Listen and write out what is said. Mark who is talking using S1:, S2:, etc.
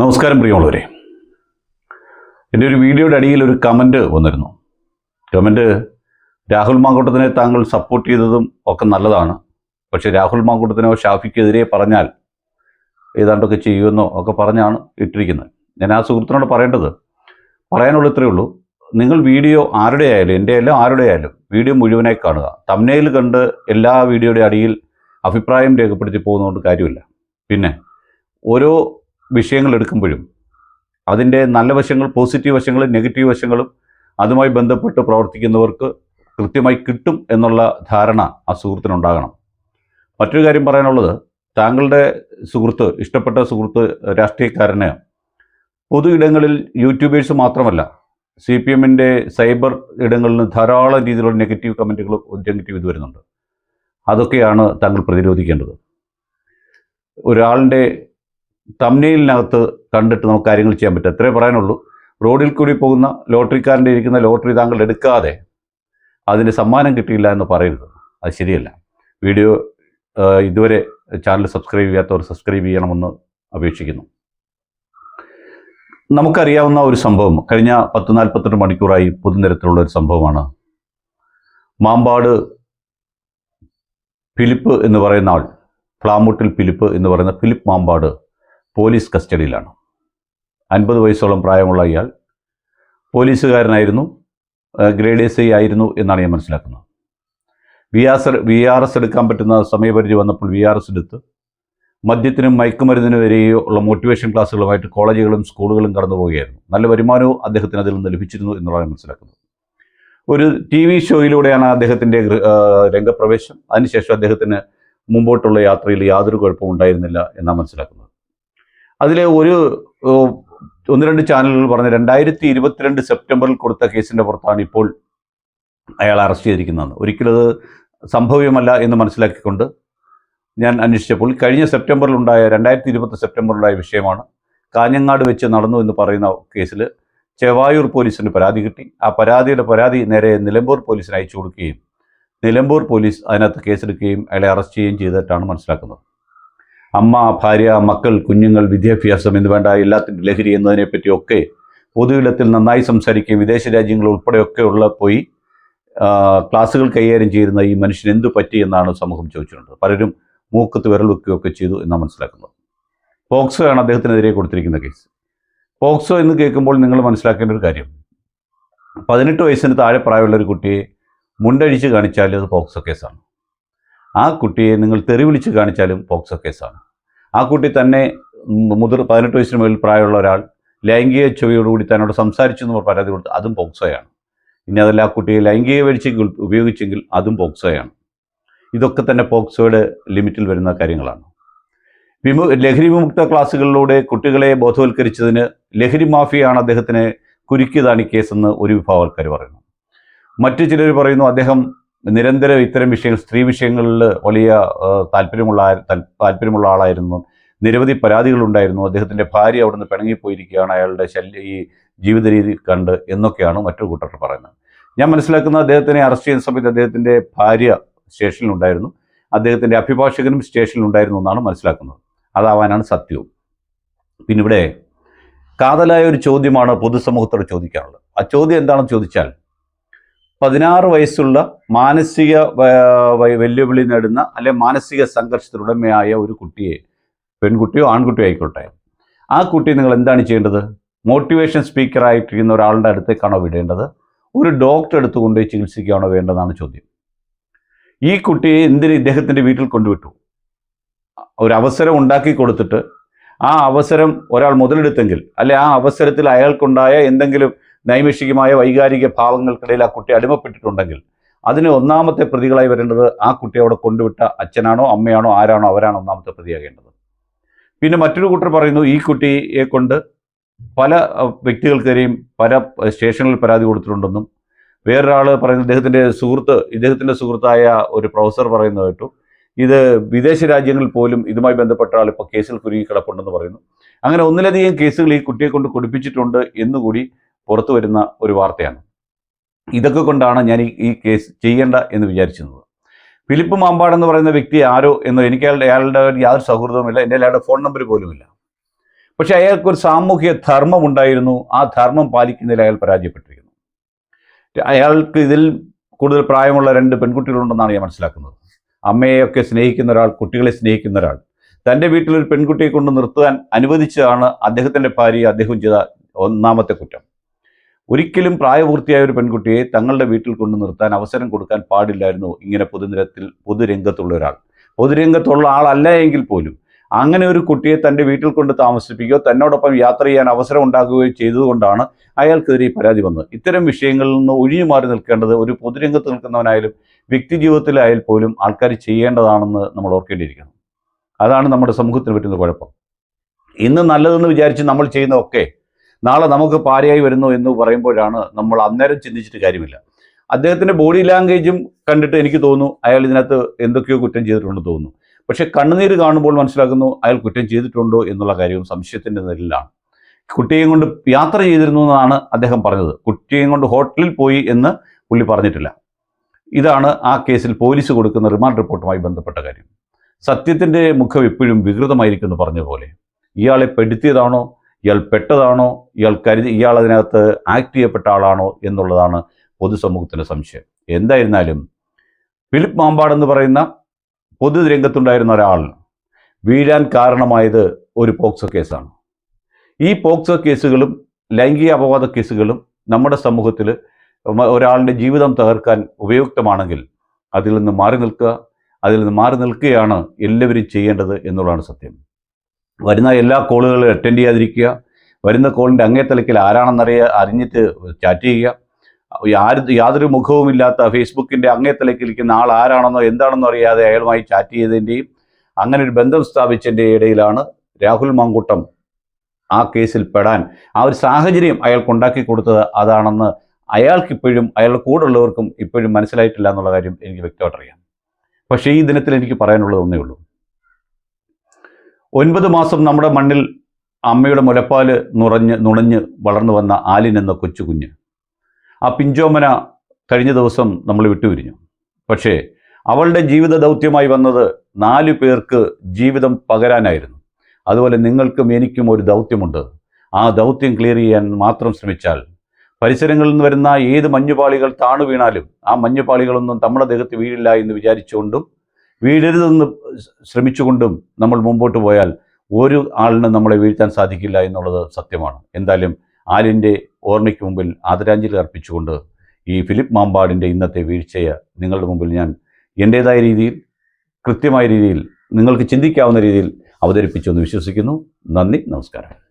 S1: നമസ്കാരം പ്രിയമുള്ളവരെ. എന്റെ ഒരു വീഡിയോയുടെ അടിയിൽ ഒരു കമന്റ് വന്നിരുന്നു. കമന്റ് രാഹുൽ മാങ്കൂട്ടത്തിനെ താങ്കൾ സപ്പോർട്ട് ചെയ്തതും ഒക്കെ നല്ലതാണ്. പക്ഷേ രാഹുൽ മാങ്കൂട്ടത്തിനോ ഷാഫിക്കെതിരെ പറഞ്ഞാൽ ഏതാണ്ടൊക്കെ ചെയ്യുമെന്നോ ഒക്കെ പറഞ്ഞാണ് ഇട്ടിരിക്കുന്നത്. ഞാൻ ആ സുഹൃത്തിനോട് പറയേണ്ടത് പറയാനുള്ള ഇത്രയേ ഉള്ളൂ. നിങ്ങൾ വീഡിയോ ആരുടെ ആയാലും എന്റെ ആയാലും ആരുടെ ആയാലും വീഡിയോ മുഴുവനായി കാണുക. തമ്നയിൽ കണ്ട് എല്ലാ വീഡിയോയുടെ അടിയിൽ അഭിപ്രായം രേഖപ്പെടുത്തി പോകുന്നതുകൊണ്ട് കാര്യമില്ല. പിന്നെ ഓരോ വിഷയങ്ങൾ എടുക്കുമ്പോഴും അതിന്റെ നല്ല വശങ്ങൾ പോസിറ്റീവ് വശങ്ങളും നെഗറ്റീവ് വശങ്ങളും അതുമായി ബന്ധപ്പെട്ട് പ്രവർത്തിക്കുന്നവർക്ക് കൃത്യമായി കിട്ടും എന്നുള്ള ധാരണ ആ സുഹൃത്തിനുണ്ടാകണം. മറ്റൊരു കാര്യം പറയാനുള്ളത് താങ്കളുടെ സുഹൃത്ത് ഇഷ്ടപ്പെട്ട സുഹൃത്ത് രാഷ്ട്രീയക്കാരന് പൊതു ഇടങ്ങളിൽ യൂട്യൂബേഴ്സ് മാത്രമല്ല സി പി എമ്മിന്റെ സൈബർ ഇടങ്ങളിൽ നിന്ന് ധാരാളം രീതിയിലുള്ള നെഗറ്റീവ് കമന്റുകൾ നെഗറ്റീവ് ഇത് വരുന്നുണ്ട്. അതൊക്കെയാണ് താങ്കൾ പ്രതിരോധിക്കേണ്ടത്. ഒരാളിന്റെ തമ്നയിലിനകത്ത് കണ്ടിട്ട് നമുക്ക് കാര്യങ്ങൾ ചെയ്യാൻ പറ്റും. അത്രേ പറയാനുള്ളൂ. റോഡിൽ കൂടി പോകുന്ന ലോട്ടറിക്കാരന്റെ ഇരിക്കുന്ന ലോട്ടറി താങ്കൾ എടുക്കാതെ അതിന് സമ്മാനം കിട്ടിയില്ല എന്ന് പറയരുത്. അത് ശരിയല്ല. വീഡിയോ ഇതുവരെ ചാനൽ സബ്സ്ക്രൈബ് ചെയ്യാത്തവർ സബ്സ്ക്രൈബ് ചെയ്യണമെന്ന് അപേക്ഷിക്കുന്നു. നമുക്കറിയാവുന്ന ഒരു സംഭവം. കഴിഞ്ഞ പത്ത് നാൽപ്പത്തെട്ട് മണിക്കൂറായി പൊതുനിരത്തിലുള്ള ഒരു സംഭവമാണ്. മാമ്പാട് ഫിലിപ്പ് എന്ന് പറയുന്ന ആൾ പ്ലാമൂട്ടിൽ ഫിലിപ്പ് എന്ന് പറയുന്ന ഫിലിപ്പ് മാമ്പാട് പോലീസ് കസ്റ്റഡിയിലാണ്. അൻപത് വയസ്സോളം പ്രായമുള്ള ഇയാൾ പോലീസുകാരനായിരുന്നു ഗ്രേഡ് എസ് ഐ ആയിരുന്നു എന്നാണ് ഞാൻ മനസ്സിലാക്കുന്നത്. V R V R S എടുക്കാൻ പറ്റുന്ന സമയപരിധി വന്നപ്പോൾ വി ആർ എസ് എടുത്ത് മദ്യത്തിനും മയക്കുമരുന്നിനും വരെയോ ഉള്ള മോട്ടിവേഷൻ ക്ലാസ്സുകളുമായിട്ട് കോളേജുകളും സ്കൂളുകളും കടന്നു പോവുകയായിരുന്നു. നല്ല വരുമാനവും അദ്ദേഹത്തിന് അതിൽ നിന്ന് ലഭിച്ചിരുന്നു എന്നുള്ളതാണ് മനസ്സിലാക്കുന്നത്. ഒരു ടി വി ഷോയിലൂടെയാണ് അദ്ദേഹത്തിന്റെ രംഗപ്രവേശം. അതിനുശേഷം അദ്ദേഹത്തിന് മുമ്പോട്ടുള്ള യാത്രയിൽ യാതൊരു കുഴപ്പവും ഉണ്ടായിരുന്നില്ല എന്നാണ് മനസ്സിലാക്കുന്നത്. അതിലെ ഒരു ഒന്ന് രണ്ട് ചാനലുകൾ പറഞ്ഞ രണ്ടായിരത്തി ഇരുപത്തിരണ്ട് സെപ്റ്റംബറിൽ കൊടുത്ത കേസിന്റെ പുറത്താണ് ഇപ്പോൾ അയാൾ അറസ്റ്റ് ചെയ്തിരിക്കുന്നതെന്ന് ഒരിക്കലത് സംഭവ്യമല്ല എന്ന് മനസ്സിലാക്കിക്കൊണ്ട് ഞാൻ അന്വേഷിച്ചപ്പോൾ കഴിഞ്ഞ സെപ്റ്റംബറിലുണ്ടായ രണ്ടായിരത്തി ഇരുപത്തി സെപ്റ്റംബറിലുണ്ടായ വിഷയമാണ് കാഞ്ഞങ്ങാട് വെച്ച് നടന്നു എന്ന് പറയുന്ന കേസിൽ ചെവായൂർ പോലീസിന് പരാതി കിട്ടി. ആ പരാതിയുടെ പരാതി നേരെ നിലമ്പൂർ പോലീസിന് അയച്ചു കൊടുക്കുകയും നിലമ്പൂർ പോലീസ് അതിനകത്ത് കേസെടുക്കുകയും അയാളെ അറസ്റ്റ് ചെയ്യുകയും ചെയ്തിട്ടാണ് മനസ്സിലാക്കുന്നത്. അമ്മ ഭാര്യ മക്കൾ കുഞ്ഞുങ്ങൾ വിദ്യാഭ്യാസം എന്ന് വേണ്ട എല്ലാത്തിന്റെ ലഹരി എന്നതിനെപ്പറ്റിയൊക്കെ പൊതുവിലത്തിൽ നന്നായി സംസാരിക്കുകയും വിദേശ രാജ്യങ്ങൾ ഉൾപ്പെടെയൊക്കെ ഉള്ള പോയി ക്ലാസ്സുകൾ കൈകാര്യം ചെയ്യുന്ന ഈ മനുഷ്യൻ എന്തു പറ്റി എന്നാണ് സമൂഹം ചോദിച്ചിട്ടുണ്ട് പലരും മൂക്കത്ത് വിരൽ വെക്കുകയൊക്കെ ചെയ്തു എന്നാണ് മനസ്സിലാക്കുന്നത്. പോക്സോ ആണ് അദ്ദേഹത്തിനെതിരെ കൊടുത്തിരിക്കുന്ന കേസ്. പോക്സോ എന്ന് കേൾക്കുമ്പോൾ നിങ്ങൾ മനസ്സിലാക്കേണ്ട ഒരു കാര്യം. പതിനെട്ട് വയസ്സിന് താഴെ പ്രായമുള്ള ഒരു കുട്ടിയെ മുണ്ടഴിച്ച് കാണിച്ചാൽ അത് പോക്സോ കേസാണ്. ആ കുട്ടിയെ നിങ്ങൾ തെറി വിളിച്ച് കാണിച്ചാലും പോക്സോ കേസാണ്. ആ കുട്ടി തന്നെ മുതിർ പതിനെട്ട് വയസ്സിന് മുകളിൽ പ്രായമുള്ള ഒരാൾ ലൈംഗിക ചൊവ്വയോടുകൂടി തന്നോട് സംസാരിച്ചു എന്ന് പരാതി കൊടുത്തു അതും പോക്സോയാണ്. ഇനി അതല്ല ആ കുട്ടിയെ ലൈംഗിക വീഴ്ചയ്ക്ക് ഉപയോഗിച്ചെങ്കിൽ അതും പോക്സോയാണ്. ഇതൊക്കെ തന്നെ പോക്സോയുടെ ലിമിറ്റിൽ വരുന്ന കാര്യങ്ങളാണ്. വിമു ലഹരി വിമുക്ത ക്ലാസ്സുകളിലൂടെ കുട്ടികളെ ബോധവൽക്കരിച്ചതിന് ലഹരി മാഫിയാണ് അദ്ദേഹത്തിനെ കുരുക്കിയതാണ് ഈ കേസെന്ന് ഒരു വിഭാഗം ആൾക്കാർ പറയുന്നു. മറ്റു ചിലർ പറയുന്നു അദ്ദേഹം നിരന്തരം ഇത്തരം വിഷയങ്ങൾ സ്ത്രീ വിഷയങ്ങളിൽ വലിയ താല്പര്യമുള്ള താല്പര്യമുള്ള ആളായിരുന്നു. നിരവധി പരാതികളുണ്ടായിരുന്നു അദ്ദേഹത്തിന്റെ ഭാര്യ അവിടുന്ന് പിണങ്ങിപ്പോയിരിക്കുകയാണ്. അയാളുടെ ശല്യ ഈ ജീവിത രീതി കണ്ട് എന്നൊക്കെയാണ് മറ്റൊരു കൂട്ടർ പറയുന്നത്. ഞാൻ മനസ്സിലാക്കുന്ന അദ്ദേഹത്തിനെ അറസ്റ്റ് ചെയ്യുന്ന സമയത്ത് അദ്ദേഹത്തിന്റെ ഭാര്യ സ്റ്റേഷനിലുണ്ടായിരുന്നു അദ്ദേഹത്തിന്റെ അഭിഭാഷകനും സ്റ്റേഷനിലുണ്ടായിരുന്നു എന്നാണ് മനസ്സിലാക്കുന്നത്. അതാവാനാണ് സത്യവും. പിന്നിവിടെ കാതലായ ഒരു ചോദ്യമാണ് പൊതുസമൂഹത്തോട് ചോദിക്കാനുള്ളത്. ആ ചോദ്യം എന്താണെന്ന് ചോദിച്ചാൽ പതിനാറ് വയസ്സുള്ള മാനസിക വെല്ലുവിളി നേടുന്ന അല്ലെ മാനസിക സംഘർഷത്തിനുടമയായ ഒരു കുട്ടിയെ പെൺകുട്ടിയോ ആൺകുട്ടിയോ ആയിക്കോട്ടെ. ആ കുട്ടി നിങ്ങൾ എന്താണ് ചെയ്യേണ്ടത്? മോട്ടിവേഷൻ സ്പീക്കറായിട്ടിരിക്കുന്ന ഒരാളുടെ അടുത്തേക്കാണോ വിടേണ്ടത്? ഒരു ഡോക്ടർ എടുത്ത് കൊണ്ടുപോയി ചികിത്സിക്കുകയാണോ വേണ്ടതാണ് ചോദ്യം. ഈ കുട്ടിയെ എന്തിന് ഇദ്ദേഹത്തിന്റെ വീട്ടിൽ കൊണ്ടുവിട്ടു? ഒരു അവസരം ഉണ്ടാക്കി കൊടുത്തിട്ട് ആ അവസരം ഒരാൾ മുതലെടുത്തെങ്കിൽ അല്ലെ ആ അവസരത്തിൽ അയാൾക്കുണ്ടായ എന്തെങ്കിലും നൈമിഷികമായ വൈകാരിക ഭാവങ്ങൾക്കിടയിൽ ആ കുട്ടി അടിമപ്പെട്ടിട്ടുണ്ടെങ്കിൽ അതിന് ഒന്നാമത്തെ പ്രതികളായി വരേണ്ടത് ആ കുട്ടി അവിടെ കൊണ്ടുവിട്ട അച്ഛനാണോ അമ്മയാണോ ആരാണോ അവരാണോ ഒന്നാമത്തെ പ്രതിയാകേണ്ടത്. പിന്നെ മറ്റൊരു കൂട്ടർ പറയുന്നു ഈ കുട്ടിയെ കൊണ്ട് പല വ്യക്തികൾക്കെതിരെയും പല സ്റ്റേഷനുകളിൽ പരാതി കൊടുത്തിട്ടുണ്ടെന്നും വേറൊരാൾ പറയുന്നത് ഇദ്ദേഹത്തിന്റെ സുഹൃത്ത് ഇദ്ദേഹത്തിന്റെ സുഹൃത്തായ ഒരു പ്രൊഫസർ പറയുന്നത് കേട്ടു. ഇത് വിദേശ രാജ്യങ്ങളിൽ പോലും ഇതുമായി ബന്ധപ്പെട്ട ആൾ ഇപ്പോൾ കേസിൽ കുരുങ്ങി കിടപ്പുണ്ടെന്ന് പറയുന്നു. അങ്ങനെ ഒന്നിലധികം കേസുകൾ ഈ കുട്ടിയെ കൊണ്ട് കൊടുപ്പിച്ചിട്ടുണ്ട് എന്നുകൂടി പുറത്തു വരുന്ന ഒരു വാർത്തയാണ്. ഇതൊക്കെ കൊണ്ടാണ് ഞാൻ ഈ കേസ് ചെയ്യേണ്ട എന്ന് വിചാരിച്ചിരുന്നത്. ഫിലിപ്പ് മാമ്പാട് എന്ന് പറയുന്ന വ്യക്തി ആരോ എന്ന് എനിക്ക് അയാളുടെ അയാളുടെ യാതൊരു സൗഹൃദവുമില്ല. എന്റെ അയാളുടെ ഫോൺ നമ്പർ പോലുമില്ല അയാൾക്ക് ഒരു സാമൂഹിക ധർമ്മം ഉണ്ടായിരുന്നു. ആ ധർമ്മം പാലിക്കുന്നതിൽ അയാൾ പരാജയപ്പെട്ടിരിക്കുന്നു. അയാൾക്ക് ഇതിൽ കൂടുതൽ പ്രായമുള്ള രണ്ട് പെൺകുട്ടികളുണ്ടെന്നാണ് ഞാൻ മനസ്സിലാക്കുന്നത്. അമ്മയെയൊക്കെ സ്നേഹിക്കുന്ന ഒരാൾ കുട്ടികളെ സ്നേഹിക്കുന്ന ഒരാൾ. തന്റെ വീട്ടിലൊരു പെൺകുട്ടിയെ കൊണ്ട് നിർത്താൻ അനുവദിച്ചതാണ് അദ്ദേഹത്തിന്റെ ഭാര്യ അദ്ദേഹം ചെയ്ത ഒന്നാമത്തെ കുറ്റം. ഒരിക്കലും പ്രായപൂർത്തിയായ ഒരു പെൺകുട്ടിയെ തങ്ങളുടെ വീട്ടിൽ കൊണ്ടു നിർത്താൻ അവസരം കൊടുക്കാൻ പാടില്ലായിരുന്നു ഇങ്ങനെ പൊതുനിരത്തിൽ പൊതുരംഗത്തുള്ള ഒരാൾ. പൊതുരംഗത്തുള്ള ആളല്ല എങ്കിൽ പോലും അങ്ങനെ ഒരു കുട്ടിയെ തന്റെ വീട്ടിൽ കൊണ്ട് താമസിപ്പിക്കുകയോ തന്നോടൊപ്പം യാത്ര ചെയ്യാൻ അവസരം ഉണ്ടാകുകയോ ചെയ്തതുകൊണ്ടാണ് അയാൾക്കെതിരെ പരാതി വന്നത്. ഇത്തരം വിഷയങ്ങളിൽ നിന്ന് ഒഴിഞ്ഞു മാറി നിൽക്കേണ്ടത് ഒരു പൊതുരംഗത്ത് നിൽക്കുന്നവനായാലും വ്യക്തി ജീവിതത്തിലായാൽ പോലും ആൾക്കാർ ചെയ്യേണ്ടതാണെന്ന് നമ്മൾ ഓർക്കേണ്ടിയിരിക്കണം അതാണ് നമ്മുടെ സമൂഹത്തിന് പറ്റുന്ന കുഴപ്പം. ഇന്ന് നല്ലതെന്ന് വിചാരിച്ച് നമ്മൾ ചെയ്യുന്നതൊക്കെ നാളെ നമുക്ക് പാരയായി വരുന്നു എന്ന് പറയുമ്പോഴാണ് നമ്മൾ അന്നേരം ചിന്തിച്ചിട്ട് കാര്യമില്ല. അദ്ദേഹത്തിന്റെ ബോഡി ലാംഗ്വേജും കണ്ടിട്ട് എനിക്ക് തോന്നുന്നു അയാൾ ഇതിനകത്ത് എന്തൊക്കെയോ കുറ്റം ചെയ്തിട്ടുണ്ടെന്ന് തോന്നുന്നു. പക്ഷേ കണ്ണുനീര് കാണുമ്പോൾ മനസ്സിലാക്കുന്നു അയാൾ കുറ്റം ചെയ്തിട്ടുണ്ടോ എന്നുള്ള കാര്യവും സംശയത്തിന്റെ നിലയിലാണ് കുട്ടിയെയും കൊണ്ട് യാത്ര ചെയ്തിരുന്നു എന്നാണ് അദ്ദേഹം പറഞ്ഞത്. കുട്ടിയെയും കൊണ്ട് ഹോട്ടലിൽ പോയി എന്ന് പുള്ളി പറഞ്ഞിട്ടില്ല. ഇതാണ് ആ കേസിൽ പോലീസ് കൊടുക്കുന്ന റിമാൻഡ് റിപ്പോർട്ടുമായി ബന്ധപ്പെട്ട കാര്യം. സത്യത്തിന്റെ മുഖം എപ്പോഴും വികൃതമായിരിക്കുമെന്ന് പറഞ്ഞ പോലെ. ഇയാളെ പെടുത്തിയതാണോ ഇയാൾ പെട്ടതാണോ? ഇയാൾ കരുതി ഇയാൾ അതിനകത്ത് ആക്ട് ചെയ്യപ്പെട്ട ആളാണോ എന്നുള്ളതാണ് പൊതുസമൂഹത്തിന്റെ സംശയം. എന്തായിരുന്നാലും ഫിലിപ്പ് മാമ്പാട് എന്ന് പറയുന്ന പൊതുരംഗത്തുണ്ടായിരുന്ന ഒരാൾ വീഴാൻ കാരണമായത് ഒരു പോക്സോ കേസാണ്. ഈ പോക്സോ കേസുകളും ലൈംഗിക അപവാദ കേസുകളും നമ്മുടെ സമൂഹത്തിൽ ഒരാളുടെ ജീവിതം തകർക്കാൻ ഉപയുക്തമാണെങ്കിൽ അതിൽ നിന്ന് മാറി നിൽക്കുക അതിൽ നിന്ന് മാറി നിൽക്കുകയാണ് എല്ലാവരും ചെയ്യേണ്ടത് എന്നുള്ളതാണ് സത്യം. വരുന്ന എല്ലാ കോളുകളും അറ്റൻഡ് ചെയ്യാതിരിക്കുക. വരുന്ന കോളിന്റെ അങ്ങേത്തലക്കിൽ ആരാണെന്നറിയ അറിഞ്ഞിട്ട് ചാറ്റ് ചെയ്യുക. ആര് യാതൊരു മുഖവുമില്ലാത്ത ഫേസ്ബുക്കിന്റെ അങ്ങേത്തലക്കിരിക്കുന്ന ആൾ ആരാണെന്നോ എന്താണെന്നോ അറിയാതെ അയാളുമായി ചാറ്റ് ചെയ്തതിന്റെയും അങ്ങനെ ഒരു ബന്ധം സ്ഥാപിച്ചതിന്റെ ഇടയിലാണ് രാഹുൽ മാങ്കൂട്ടം ആ കേസിൽ പെടാൻ. ആ ഒരു സാഹചര്യം അയാൾക്കുണ്ടാക്കി കൊടുത്തത് അതാണെന്ന് അയാൾക്കിപ്പോഴും അയാളുടെ കൂടെ ഉള്ളവർക്കും ഇപ്പോഴും മനസ്സിലായിട്ടില്ല എന്നുള്ള കാര്യം എനിക്ക് വ്യക്തമായിട്ടറിയാം. പക്ഷേ ഈ ദിനത്തിൽ എനിക്ക് പറയാനുള്ളത് ഒന്നേ ഉള്ളൂ. ഒൻപത് മാസം നമ്മുടെ മണ്ണിൽ അമ്മയുടെ മുലപ്പാൽ നുറഞ്ഞ് നുണഞ്ഞ് വളർന്നു വന്ന ആലിൻ എന്ന കൊച്ചുകുഞ്ഞ് ആ പിഞ്ചോമന കഴിഞ്ഞ ദിവസം നമ്മൾ വിട്ടുപിരിഞ്ഞു. പക്ഷേ അവളുടെ ജീവിത ദൗത്യമായി വന്നത് നാലു പേർക്ക് ജീവിതം പകരാനായിരുന്നു. അതുപോലെ നിങ്ങൾക്കും എനിക്കും ഒരു ദൗത്യമുണ്ട്. ആ ദൗത്യം ക്ലിയർ ചെയ്യാൻ മാത്രം ശ്രമിച്ചാൽ പരിസരങ്ങളിൽ നിന്ന് വരുന്ന ഏത് മഞ്ഞുപാളികൾ താണു വീണാലും ആ മഞ്ഞുപാളികളൊന്നും നമ്മുടെ ദേഹത്ത് വീഴില്ല എന്ന് വിചാരിച്ചുകൊണ്ടും വീഴരുതെന്ന് ശ്രമിച്ചുകൊണ്ടും നമ്മൾ മുമ്പോട്ട് പോയാൽ ഒരു ആളിനും നമ്മളെ വീഴ്ത്താൻ സാധിക്കില്ല എന്നുള്ളത് സത്യമാണ്. എന്തായാലും ആലിന്റെ ഓർമ്മയ്ക്ക് മുമ്പിൽ ആദരാഞ്ജലി അർപ്പിച്ചുകൊണ്ട് ഈ ഫിലിപ്പ് മാമ്പാടിന്റെ ഇന്നത്തെ വീഴ്ചയെ നിങ്ങളുടെ മുമ്പിൽ ഞാൻ എന്റേതായ രീതിയിൽ കൃത്യമായ രീതിയിൽ നിങ്ങൾക്ക് ചിന്തിക്കാവുന്ന രീതിയിൽ അവതരിപ്പിച്ചു എന്ന് വിശ്വസിക്കുന്നു. നന്ദി നമസ്കാരം.